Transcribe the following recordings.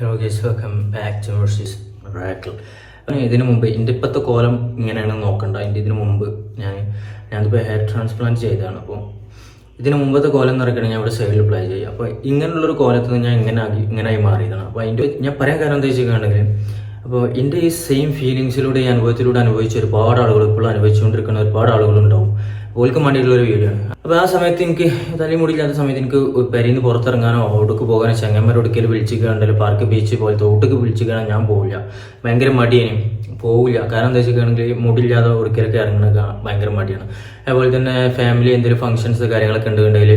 Hello guys welcome back to versus റാക്കിൾ ഇതിനു മുമ്പ് എന്റെ ഇപ്പോഴത്തെ കോലം ഇങ്ങനെയാണ് നോക്കണ്ട. എന്റെ ഇതിനു മുമ്പ് ഞാൻ ഞാനിപ്പോൾ ഹെയർ ട്രാൻസ്പ്ലാന്റ് ചെയ്തതാണ്. അപ്പോൾ ഇതിന് മുമ്പത്തെ കോലം എന്ന് പറയുകയാണെങ്കിൽ ഞാൻ ഇവിടെ സൈഡിൽ പ്ലേ ചെയ്യുക അപ്പോൾ ഇങ്ങനെയുള്ളൊരു കോലത്തിൽ നിന്ന് ഞാൻ ഇങ്ങനെ ആക്കി ഇങ്ങനെയായി മാറിയതാണ്. അപ്പോൾ അതിന്റെ ഞാൻ പറയാൻ കാരണം എന്താ വെച്ചിട്ടുണ്ടെങ്കിൽ അപ്പോൾ എന്റെ ഈ സെയിം ഫീലിങ്സിലൂടെ ഈ അനുഭവത്തിലൂടെ അനുഭവിച്ച ഒരുപാട് ആളുകൾ ഇപ്പോൾ അനുഭവിച്ചുകൊണ്ടിരിക്കുന്ന ഒരുപാട് ആളുകളുണ്ടാവും. ഓൽക്ക് വേണ്ടിയിട്ടുള്ള ഒരു വീഡിയോ ആണ്. അപ്പോൾ ആ സമയത്ത് എനിക്ക് തലമുടിയില്ലാത്ത സമയത്ത് എനിക്ക് പെരിയിൽ പുറത്തിറങ്ങാനോ ഓടുക്ക് പോകാനോ ചെങ്ങന്മാരുടെ ഒടുക്കൽ വിളിച്ചു കണ്ടല്ലോ പാർക്ക് ബീച്ച് പോലത്തെ തോട്ടുക്ക് വിളിച്ചു കാണാൻ ഞാൻ പോവില്ല. ഭയങ്കര മടിയാണ്. പോവില്ല. കാരണം എന്താ വെച്ചിട്ടുണ്ടെങ്കിൽ മുടിയില്ലാതെ ഒടുക്കലൊക്കെ ഇറങ്ങുന്നത് ഭയങ്കര മടിയാണ്. അതുപോലെ തന്നെ ഫാമിലി എന്തെങ്കിലും ഫംഗ്ഷൻസ് കാര്യങ്ങളൊക്കെ ഉണ്ടെങ്കിൽ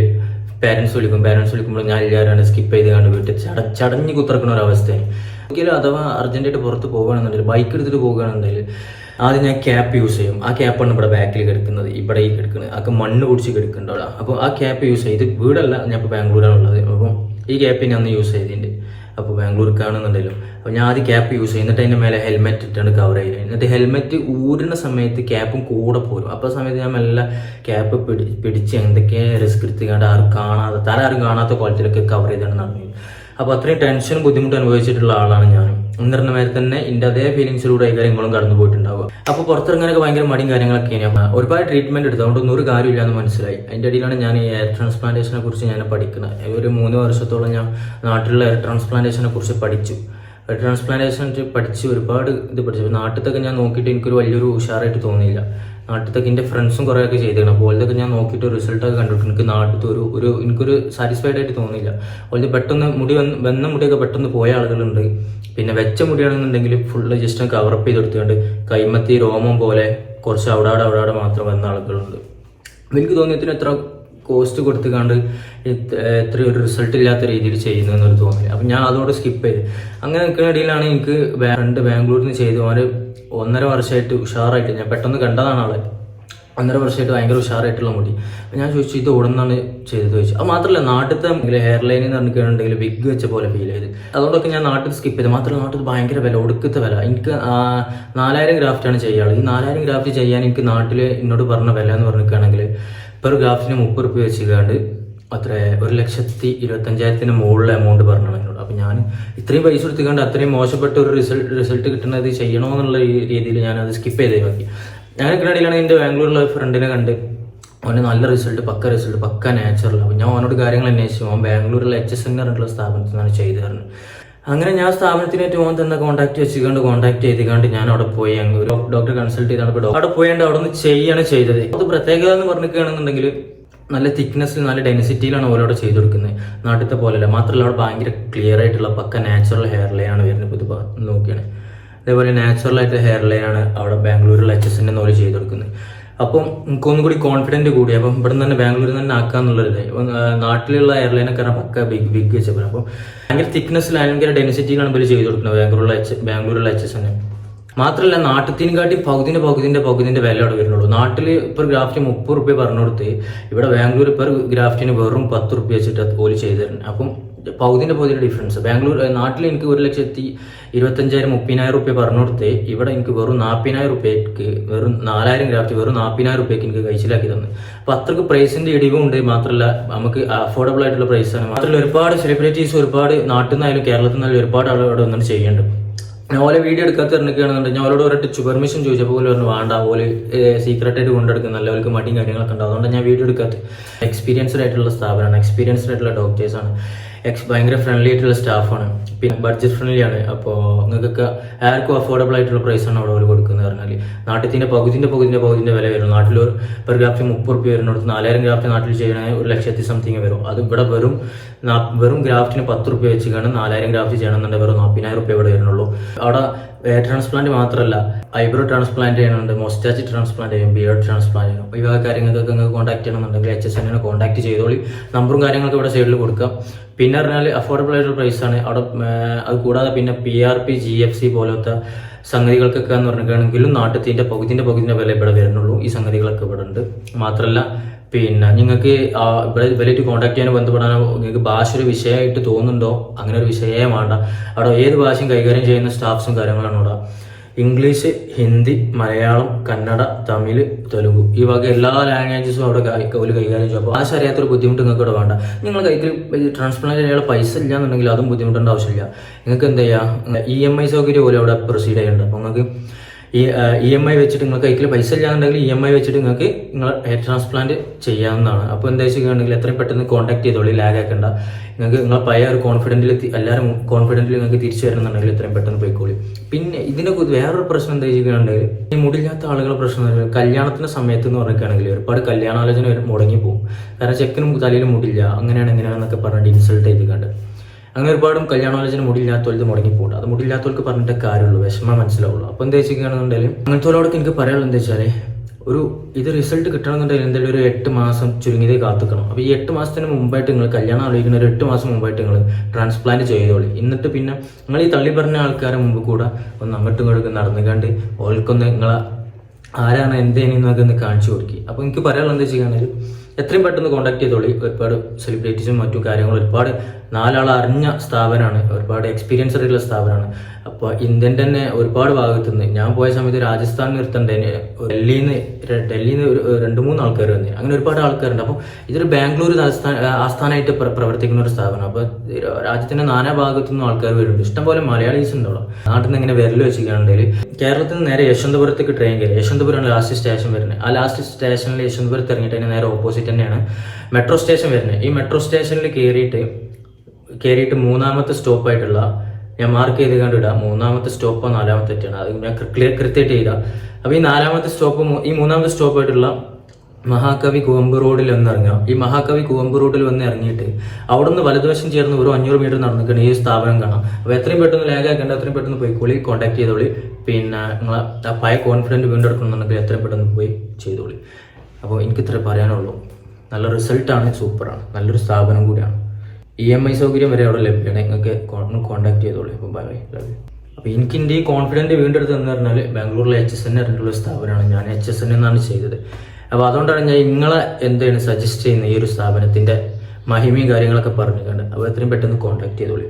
പാരൻസ് വിളിക്കും. പാരൻസ് വിളിക്കുമ്പോൾ ഞാൻ എല്ലാവരും സ്കിപ്പ് ചെയ്ത് കണ്ട് വീട്ടിൽ ചട ചടഞ്ഞ് കുത്തിറക്കുന്ന ഒരു അവസ്ഥയാണ്. ഒരിക്കലും അഥവാ അർജന്റായിട്ട് പുറത്ത് പോകുകയാണെന്നുണ്ടെങ്കിൽ ബൈക്ക് എടുത്തിട്ട് പോകുകയാണെന്നുണ്ടെങ്കിൽ ആദ്യം ഞാൻ ക്യാപ്പ് യൂസ് ചെയ്യും. ആ ക്യാപ്പാണ് ഇവിടെ ബാക്കിൽ കിടക്കുന്നത് ഇവിടെ ഈ കിടക്കുന്നത്. അതൊക്കെ മണ്ണ് പിടിച്ച് കിടക്കുന്നുണ്ട് അപ്പോൾ ആ ക്യാപ്പ് യൂസ് ചെയ്ത് വീടല്ല ഞാൻ ഇപ്പോൾ ബാംഗ്ലൂരാണുള്ളത്. അപ്പോൾ ഈ ക്യാപ്പ് ഞാൻ അന്ന് യൂസ് ചെയ്തിട്ടുണ്ട്. അപ്പോൾ ബാംഗ്ലൂർക്കാണെന്നുണ്ടെങ്കിലും. അപ്പോൾ ഞാൻ ആദ്യം ക്യാപ്പ് യൂസ് ചെയ്യും. എന്നിട്ട് അതിന്റെ മേലെ ഹെൽമെറ്റ് ഇട്ടാണ് കവർ ചെയ്യുന്നത് എന്നിട്ട് ഹെൽമെറ്റ് ഊരുന്ന സമയത്ത് ക്യാപ്പും കൂടെ പോരും. അപ്പോൾ സമയത്ത് ഞാൻ മെല്ലെ ക്യാപ്പ് പിടി പിടിച്ച് എന്തൊക്കെ റിസ്ക് എടുത്തുകൊണ്ട് ആരും കാണാതെ തല ആരും കാണാത്ത ക്വാളിറ്റിയിലൊക്കെ കവർ ചെയ്താണ് നടന്നത്. അപ്പോൾ അത്രയും ടെൻഷനും ബുദ്ധിമുട്ടും അനുഭവിച്ചിട്ടുള്ള ആളാണ് ഞാൻ എന്നിരുന്ന മാതിരി തന്നെ എന്റെ അതേ ഫീലിങ്സിലൂടെ കാര്യങ്ങളും കടന്നു പോയിട്ടുണ്ടാവുക. അപ്പോൾ പുറത്തിറങ്ങാനൊക്കെ ഭയങ്കര മടിയും കാര്യങ്ങളൊക്കെയാണ് ഒരുപാട് ട്രീറ്റ്മെന്റ് എടുത്തു. അതുകൊണ്ട് ഒരു കാര്യമില്ല എന്ന് മനസ്സിലായി. അതിന്റെ ഇടയിലാണ് ഞാൻ ഈ എയർ ട്രാൻസ്പ്ലാന്റേഷനെ കുറിച്ച് ഞാൻ പഠിക്കുന്നത്. ഒരു മൂന്ന് വർഷത്തോളം ഞാൻ നാട്ടിലുള്ള എയർ ട്രാൻസ്പ്ലാന്റേഷനെ കുറിച്ച് പഠിച്ചു. എയർ ട്രാൻസ്പ്ലാന്റേഷൻ പഠിച്ച് ഒരുപാട് ഇത് പഠിച്ചു. നാട്ടിലത്തൊക്കെ ഞാൻ നോക്കിയിട്ട് എനിക്കൊരു വലിയൊരു ഉഷാറായിട്ട് തോന്നിയില്ല. നാട്ടിലത്തൊക്കെ എന്റെ ഫ്രണ്ട്സും കുറേ ഒക്കെ ചെയ്തിരുന്നു അപ്പോൾ ഓലതൊക്കെ ഞാൻ നോക്കിയിട്ട് റിസൾട്ട് ഒക്കെ കണ്ടിട്ട് എനിക്ക് നാട്ടിലത്തെ ഒരു ഒരു എനിക്കൊരു സാറ്റിസ്ഫൈഡ് ആയിട്ട് തോന്നിയില്ല. ഓലത് പെട്ടെന്ന് മുടി വന്ന് വന്ന മുടിയൊക്കെ പെട്ടെന്ന് പോയ ആളുകളുണ്ട്. പിന്നെ വെച്ച മുടിയാണെന്നുണ്ടെങ്കിൽ ഫുള്ള് ജസ്റ്റ് കവറപ്പ് ചെയ്തെടുത്തുകൊണ്ട് കൈമത്തി രോമം പോലെ കുറച്ച് അവിടാടെ അവിടാടെ മാത്രം വന്ന ആളുകളുണ്ട്. എനിക്ക് തോന്നിയതിന് എത്ര കോസ്റ്റ് കൊടുത്തുകൊണ്ട് എത്ര ഒരു റിസൾട്ട് ഇല്ലാത്ത രീതിയിൽ ചെയ്യുന്നു ചെയ്യുന്നതെന്നൊരു തോന്നി അപ്പം ഞാൻ അതോട് സ്കിപ്പ് ചെയ്ത്. അങ്ങനെ നിൽക്കുന്ന ഇടയിലാണ് എനിക്ക് രണ്ട് ബാംഗ്ലൂരിൽ നിന്ന് ചെയ്തു ഒന്നര വർഷമായിട്ട് ഉഷാറായിട്ട് ഞാൻ പെട്ടെന്ന് കണ്ടതാണ് ആളെ. ഒന്നര വർഷമായിട്ട് ഭയങ്കര ഉഷാറായിട്ടുള്ള മുടി. അപ്പം ഞാൻ ചോദിച്ചു ഇത് ഉടനാണ് ചെയ്തത്? ചോദിച്ചു. അത് മാത്രമല്ല നാട്ടിലത്തെ ഹെയർ ലൈൻ എന്ന് പറഞ്ഞിട്ടുണ്ടെങ്കിൽ വിഗ് വെച്ച പോലെ ഫീൽ ചെയ്ത്. അതുകൊണ്ടൊക്കെ ഞാൻ നാട്ടിൽ സ്കിപ്പ് ചെയ്ത്. മാത്രമല്ല നാട്ടിൽ ഭയങ്കര വില ഒടുക്കത്തെ വില. എനിക്ക് നാലായിരം ഗ്രാഫ്റ്റാണ് ചെയ്യാറ്. ഈ നാലായിരം ഗ്രാഫ്റ്റ് ചെയ്യാൻ എനിക്ക് നാട്ടിൽ എന്നോട് പറഞ്ഞ വില എന്ന് പറഞ്ഞിരിക്കുകയാണെങ്കിൽ പെർ ഗ്രാഫ്റ്റിന് മുപ്പത് റുപ്യ വെച്ചിട്ടാണ്ട് അത്ര ഒരു ലക്ഷത്തി ഇരുപത്തഞ്ചായിരത്തിന് മുകളിൽ എമൗണ്ട് പറഞ്ഞാണ് എന്നോട്. അപ്പം ഞാൻ ഇത്രയും പൈസ കൊടുത്തിക്കാണ്ട് അത്രയും മോശപ്പെട്ട ഒരു റിസൾട്ട് റിസൾട്ട് കിട്ടുന്നത് ചെയ്യണമെന്നുള്ള രീതിയിൽ ഞാൻ അത് സ്കിപ്പ് ചെയ്തേ ബാക്കി. ഞാൻ ഇതിനിടയിലാണ് എന്റെ ബാംഗ്ലൂരിലുള്ള ഫ്രണ്ടിനെ കണ്ട്. അവന് നല്ല result pakka result pakka natural അപ്പോൾ ഞാൻ അവനോട് കാര്യങ്ങൾ അന്വേഷിച്ചു. അവൻ ബാംഗ്ലൂരിലെ എച്ച് എസ് എൻ പറഞ്ഞിട്ടുള്ള സ്ഥാപനത്തിൽ നിന്നാണ് ചെയ്തു തരുന്നത് അങ്ങനെ ഞാൻ സ്ഥാപനത്തിനായിട്ട് ഓൻ തന്നെ കോൺടാക്ട് വെച്ചുകൊണ്ട് കോൺടാക്ട് ചെയ്തുകൊണ്ട് ഞാൻ അവിടെ പോയി. അങ്ങ് ഒരു ഡോക്ടറെ കൺസൾട്ട് ചെയ്താണ്. അവിടെ പോയിട്ട് അവിടെ നിന്ന് ചെയ്യാണ് ചെയ്തത്. അത് പ്രത്യേകത എന്ന് പറഞ്ഞിരിക്കുകയാണെന്നുണ്ടെങ്കിൽ നല്ല തിക്നെസ്സിൽ നല്ല ഡെൻസിറ്റിയിലാണ് ഓരോടെ ചെയ്തു കൊടുക്കുന്നത്. നാട്ടിലത്തെ പോലെയല്ല. മാത്രമല്ല അവിടെ ഭയങ്കര ക്ലിയർ ആയിട്ടുള്ള പക്ക നാച്ചുറൽ ഹെയർ ലൈൻ ആണ് വരുന്നത്. ഇപ്പോൾ ഇത് നോക്കിയാണ്. അതേപോലെ നാച്ചുറൽ ആയിട്ട് ഹെയർ ലൈൻ ആണ് അവിടെ ബാംഗ്ലൂരിൽ എച്ച് എസ് എന്റെ നോൽ ചെയ്ത് കൊടുക്കുന്നത്. അപ്പം എനിക്ക് ഒന്നും കൂടി കോൺഫിഡന്റ് കൂടി. അപ്പം ഇവിടെ നിന്ന് തന്നെ ബാംഗ്ലൂരിൽ തന്നെ ആക്കാന്നുള്ളൊരിതായി അപ്പം ആ, നാട്ടിലുള്ള എയർലൈനൊക്കെ പറഞ്ഞാൽ പക്ക ബിഗ് ബിഗ് വെച്ചപ്പോൾ അപ്പം ഭയങ്കര തിക്നെസ്സിൽ ഭയങ്കര ഡെൻസിറ്റിയിലാണ് ഇവർ ചെയ്ത് കൊടുക്കുന്നത് ബാംഗ്ലൂരിലെ എച്ച് ബാംഗ്ലൂരിലെ എച്ച് എസ് തന്നെ മാത്രമല്ല നാട്ടിൽ കാട്ടി പകുതിന്റെ പകുതിന്റെ പകുതിന്റെ വില അവിടെ വരുന്നുള്ളൂ. നാട്ടിൽ ഇപ്പം ഗ്രാഫ്റ്റിന് മുപ്പത് റുപ്യ പറഞ്ഞു കൊടുത്ത് ഇവിടെ ബാംഗ്ലൂർ പെർ ഗ്രാഫ്റ്റിന് വെറും പത്ത് റുപ്യ വെച്ചിട്ട് ഓൽ ചെയ്തു തരുന്നത് അപ്പം പകുതിന്റെ പൗതിന്റെ ഡിഫറൻസ് ബാംഗ്ലൂർ നാട്ടിൽ എനിക്ക് ഒരു ലക്ഷത്തി ഇരുപത്തഞ്ചായിരം മുപ്പതിനായിരം റുപ്യ പറഞ്ഞു കൊടുത്ത് ഇവിടെ എനിക്ക് വെറും നാൽപ്പതിനായിരം റുപ്യക്ക് വെറും നാലായിരം ഗ്രാഫ്റ്റ് വെറും നാൽപ്പതിനായിരം റുപ്യക്ക് എനിക്ക് കഴിച്ചിലാക്കി തന്നു. അപ്പോൾ അത്രയ്ക്ക് പ്രൈസിന്റെ ഇടിവും ഉണ്ട് മാത്രമല്ല നമുക്ക് അഫോർഡബിൾ ആയിട്ടുള്ള പ്രൈസാണ് മാത്രമല്ല ഒരുപാട് സെലിബ്രിറ്റീസ് ഒരുപാട് നാട്ടിൽ നിന്നായാലും കേരളത്തിൽ നിന്നായാലും ഒരുപാട് ആളുകൾ ഇവിടെ വന്നിട്ട് ഞാൻ ഓലെ വീഡിയോ എടുക്കാത്ത ഇറങ്ങിക്കുകയാണെന്നുണ്ടെങ്കിൽ ഞാൻ അവരോട് ഒരൊറ്റ പെർമിഷൻ ചോദിച്ചപ്പോൾ പോലും പറഞ്ഞു വേണ്ട സീക്രട്ട് ആയിട്ട് കൊണ്ടെടുക്കുന്ന. നല്ല അവർക്ക് മടിയും കാര്യങ്ങളൊക്കെ ഉണ്ടാവും അതുകൊണ്ട് ഞാൻ വീഡിയോ എടുക്കാത്ത എക്സ്പീരിയൻസ്ഡ് ആയിട്ടുള്ള സ്ഥാപനമാണ്. എക്സ്പീരിയൻസ്ഡ് ആയിട്ടുള്ള ഡോക്ടേഴ്സാണ് എക്സ് ഭയങ്കര ഫ്രണ്ട്ലി ആയിട്ടുള്ള സ്റ്റാഫാണ് പിന്നെ ബഡ്ജറ്റ് ഫ്രണ്ട്ലി ആണ്. അപ്പോൾ നിങ്ങൾക്കൊക്കെ ആർക്കും അഫോർഡബിൾ ആയിട്ടുള്ള പ്രൈസാണ് അവിടെ അവർ കൊടുക്കുന്നത് പറഞ്ഞാൽ നാട്ടിന്റെ പകുതിന്റെ പകുതിന്റെ പകുതിന്റെ വില വരും. നാട്ടിൽ ഒരു പെർ ഗ്രാഫ്റ്റ് മുപ്പത് റുപ്യ വരുന്നിടത്ത് നാലായിരം ഗ്രാഫ്റ്റ് നാട്ടിൽ ചെയ്യണമെങ്കിൽ ഒരു ലക്ഷത്തി സംതിങ് വരും. അത് ഇവിടെ വെറും വെറും ഗ്രാഫ്റ്റിന് പത്ത് റുപ്യ വെച്ച് കാണും നാലായിരം ഗ്രാഫ്റ്റ് ചെയ്യണമെന്നുണ്ടെങ്കിൽ വെറും നാൽപ്പതിനായിരം റുപ്യ ഇവിടെ വരുന്നുള്ളൂ. അവിടെ ഹെയർ ട്രാൻസ്പ്ലാന്റ് മാത്രമല്ല ഐബ്രോ ട്രാൻസ്പ്ലാന്റ് ചെയ്യണമുണ്ട് മൊസ്റ്റാച്ച് ട്രാൻസ്പ്ലാന്റ് ചെയ്യും ബിയർഡ് ട്രാൻസ്പ്ലാന്റ് ചെയ്യും. ഈ വക കാര്യങ്ങൾക്കൊക്കെ നിങ്ങൾക്ക് കോൺടാക്ട് ചെയ്യണമെന്നുണ്ടെങ്കിൽ എച്ച് എസ് എന്നെ കോൺടാക്ട് ചെയ്തോളി. നമ്പറും കാര്യങ്ങളൊക്കെ ഇവിടെ സൈഡിൽ കൊടുക്കാം. പിന്നെ പറഞ്ഞാൽ അഫോർഡബിൾ ആയിട്ടുള്ള പ്രൈസ് ആണ്. അവിടെ അത് കൂടാതെ പിന്നെ P R P G F C പോലത്തെ സംഗതികൾക്കൊക്കെ എന്ന് പറഞ്ഞിട്ടാണെങ്കിലും നാട്ടിന്റെ പകുതിന്റെ പകുതിന്റെ വില ഇവിടെ വരുന്നുള്ളൂ. ഈ സംഗതികളൊക്കെ ഇവിടെ ഉണ്ട് മാത്രമല്ല പിന്നെ നിങ്ങൾക്ക് ഇവിടെ ഇവരായിട്ട് കോൺടാക്ട് ചെയ്യാനോ ബന്ധപ്പെടാനോ നിങ്ങൾക്ക് ഭാഷ ഒരു വിഷയമായിട്ട് തോന്നുന്നുണ്ടോ? അങ്ങനെ ഒരു വിഷയമേ വേണ്ട. അവിടെ ഏത് ഭാഷയും കൈകാര്യം ചെയ്യുന്ന സ്റ്റാഫ്സും കാര്യങ്ങളാണ് ഇവിടെ ഇംഗ്ലീഷ് ഹിന്ദി മലയാളം കന്നഡ തമിഴ് തെലുങ്ക് ഈ വക എല്ലാ ലാംഗ്വേജസും അവിടെ ഒരു കൈകാര്യം ചെയ്യും. അപ്പോൾ ആ ശരിയാത്തൊരു ബുദ്ധിമുട്ട് നിങ്ങൾക്ക് ഇവിടെ വേണ്ട. നിങ്ങൾ കൈക്കിൽ ട്രാൻസ്പ്ലാന്റ് ചെയ്യാനുള്ള പൈസ ഇല്ല എന്നുണ്ടെങ്കിൽ അതും ബുദ്ധിമുട്ടേണ്ട ആവശ്യമില്ല. നിങ്ങൾക്ക് എന്ത് ചെയ്യാം? ഇ എം ഐ സൗകര്യം പോലെ അവിടെ പ്രൊസീഡ് ചെയ്യേണ്ടത് അപ്പോൾ നിങ്ങൾക്ക് ഈ ഇ എം ഐ വെച്ചിട്ട് നിങ്ങൾക്ക് കൈക്കിൽ പൈസ ഇല്ലാന്നുണ്ടെങ്കിൽ ഇ എം ഐ വെച്ചിട്ട് നിങ്ങൾക്ക് നിങ്ങൾ ഹെയർ ട്രാൻസ്പ്ലാന്റ് ചെയ്യാവുന്നതാണ്. അപ്പോൾ എന്താ വെച്ചിട്ടുണ്ടെങ്കിൽ എത്രയും പെട്ടെന്ന് കോൺടാക്ട് ചെയ്തോളൂ ലാഗ് ആക്കണ്ട. നിങ്ങൾക്ക് നിങ്ങൾ പഴയ ഒരു കോൺഫിഡന്റിൽ എല്ലാവരും കോൺഫിഡന്റിൽ നിങ്ങൾക്ക് തിരിച്ചു വരണമെന്നുണ്ടെങ്കിൽ എത്രയും പെട്ടെന്ന് പോയിക്കോളി. പിന്നെ ഇതിനെ വേറൊരു പ്രശ്നം എന്താ വെച്ചിട്ടുണ്ടെങ്കിൽ മുടില്ലാത്ത ആളുകളുടെ പ്രശ്നം എന്ന് പറഞ്ഞാൽ കല്യാണത്തിന്റെ സമയത്ത് എന്ന് പറയുകയാണെങ്കിൽ ഒരുപാട് കല്യാണാലോചന മുടങ്ങി പോകും കാരണം ചെക്കനും തലയിൽ മുടില്ല. അങ്ങനെയാണ് എങ്ങനെയാണെന്നൊക്കെ പറഞ്ഞിട്ട് ഇൻസൾട്ട് ചെയ്ത് കണ്ട് അങ്ങനെ ഒരുപാടും കല്യാണാലോചന മുടിയില്ലാത്തവർക്ക് മുടങ്ങിപ്പോണ്ട്. അത് മുടിയില്ലാത്തവർക്ക് പറഞ്ഞിട്ട് കാര്യമുള്ളൂ. വിഷമം മനസ്സിലാവുള്ളൂ. അപ്പോൾ എന്താ വെച്ചിരിക്കുകയാണെന്നുണ്ടെങ്കിൽ അങ്ങനത്തെ എനിക്ക് പറയാനുള്ളത് എന്താ വെച്ചാൽ ഒരു ഇത് റിസൾട്ട് കിട്ടണമെന്നുണ്ടെങ്കിൽ എന്തെങ്കിലും ഒരു എട്ട് മാസം ചുരുങ്ങിയതേ കാത്തുക്കണം. അപ്പോൾ ഈ എട്ട് മാസത്തിന് മുമ്പായിട്ട് നിങ്ങൾ കല്യാണം ആലോചിക്കുന്ന ഒരു എട്ട് മാസം മുമ്പായിട്ട് നിങ്ങൾ ട്രാൻസ്പ്ലാന്റ് ചെയ്തോളി. എന്നിട്ട് പിന്നെ നിങ്ങൾ ഈ തള്ളി പറഞ്ഞ ആൾക്കാരെ മുമ്പ് കൂടെ ഒന്ന് അങ്ങോട്ടും ഇങ്ങോട്ടും നടന്നുകൊണ്ട് ഓൾക്കൊന്ന് നിങ്ങളെ ആരാണ് എന്തേനെന്നൊക്കെ ഒന്ന് കാണിച്ചു കൊടുക്കി. അപ്പോൾ എനിക്ക് പറയാനുള്ളത് എന്താ വെച്ചിട്ടുണ്ടെങ്കിൽ എത്രയും പെട്ടെന്ന് കോൺടാക്ട് ചെയ്തോളി. ഒരുപാട് സെലിബ്രിറ്റീസും മറ്റു കാര്യങ്ങളും ഒരുപാട് നാലാൾ അറിഞ്ഞ സ്ഥാപനമാണ് ഒരുപാട് എക്സ്പീരിയൻസ് ആയിട്ടുള്ള സ്ഥാപനമാണ് അപ്പോൾ ഇന്ത്യൻ തന്നെ ഒരുപാട് ഭാഗത്തു നിന്ന് ഞാൻ പോയ സമയത്ത് രാജസ്ഥാൻ നിർത്തണ്ടേ. ഡൽഹിയിൽ നിന്ന് ഡൽഹിയിൽ നിന്ന് ഒരു രണ്ട് മൂന്ന് ആൾക്കാർ വന്നു. അങ്ങനെ ഒരുപാട് ആൾക്കാരുണ്ട്. അപ്പോൾ ഇതൊരു ബാംഗ്ലൂർ ആസ്ഥാന ആസ്ഥാനമായിട്ട് പ്രവർത്തിക്കുന്ന ഒരു സ്ഥാപനം. അപ്പോൾ രാജ്യത്തിന്റെ നാനാ ഭാഗത്തു നിന്നും ആൾക്കാർ വരുന്നുണ്ട്. ഇഷ്ടംപോലെ മലയാളീസ് ഉണ്ടല്ലോ നാട്ടിൽ നിന്ന് ഇങ്ങനെ വിരൽ വെച്ചിരിക്കുകയാണെങ്കിൽ കേരളത്തിൽ നിന്ന് നേരെ യശവന്തപുരത്തേക്ക് ട്രെയിൻ കയറി. യശവന്തപുരമാണ് ലാസ്റ്റ് സ്റ്റേഷൻ വരുന്നത്. ആ ലാസ്റ്റ് സ്റ്റേഷനിൽ യശവന്തപുരത്ത് ഇറങ്ങിയിട്ട് നേരെ ഓപ്പോസിറ്റ് തന്നെയാണ്. മെട്രോ സ്റ്റേഷൻ വരുന്നത്. ഈ മെട്രോ സ്റ്റേഷനിൽ കയറിയിട്ട് കയറിയിട്ട് മൂന്നാമത്തെ സ്റ്റോപ്പായിട്ടുള്ള ഞാൻ മാർക്ക് ചെയ്ത് കണ്ടിടാം. മൂന്നാമത്തെ സ്റ്റോപ്പോ നാലാമത്തെ ഒറ്റയാണ് അത് ഞാൻ ക്ലിയർ കൃത്യമായിട്ട് ചെയ്താൽ അപ്പോൾ ഈ നാലാമത്തെ സ്റ്റോപ്പ് ഈ മൂന്നാമത്തെ സ്റ്റോപ്പായിട്ടുള്ള മഹാകവി കുവമ്പ് റോഡിൽ വന്ന് ഇറങ്ങാം ഈ മഹാകവി കുവമ്പ് റോഡിൽ വന്ന് ഇറങ്ങിയിട്ട് അവിടെ നിന്ന് വലതുവശം ചേർന്ന് ഒരു അഞ്ഞൂറ് മീറ്റർ നടന്നിക്കണം ഈ സ്ഥാപനം കാണാം. അപ്പോൾ എത്രയും പെട്ടെന്ന് ലാഗ് ആക്കേണ്ട എത്രയും പെട്ടെന്ന് പോയിക്കോളി കോൺടാക്ട് ചെയ്തോളി. പിന്നെ നിങ്ങളെ പഴയ കോൺഫിഡന്റ് വീണ്ടെടുക്കണമെന്നുണ്ടെങ്കിൽ എത്രയും പെട്ടെന്ന് പോയി ചെയ്തോളി. അപ്പോൾ എനിക്ക് ഇത്ര പറയാനുള്ളൂ. നല്ല റിസൾട്ടാണ് സൂപ്പറാണ്. നല്ലൊരു സ്ഥാപനം കൂടിയാണ്. ഇ എം ഐ സൗകര്യം വരെ അവിടെ ലഭ്യമാണ്. നിങ്ങൾക്ക് കോൺടാക്ട് ചെയ്തോളൂ. അപ്പോൾ ബൈ ബൈ അപ്പോൾ എനിക്ക് എന്റെ ഈ കോൺഫിഡന്റ് വീണ്ടെടുത്ത് എന്ന് പറഞ്ഞാൽ ബാംഗ്ലൂരിലെ എച്ച് എസ് എൻ പറഞ്ഞിട്ടുള്ള സ്ഥാപനമാണ്. ഞാൻ എച്ച് എസ് എൻ എന്നാണ് ചെയ്തത്. അപ്പോൾ അതുകൊണ്ടാണ് ഞാൻ നിങ്ങളെ എന്താണ് സജസ്റ്റ് ചെയ്യുന്നത് ഈ ഒരു സ്ഥാപനത്തിന്റെ മഹിമയും കാര്യങ്ങളൊക്കെ പറഞ്ഞു കണ്ട് അപ്പോൾ എത്രയും പെട്ടെന്ന് കോൺടാക്ട് ചെയ്തോളൂ.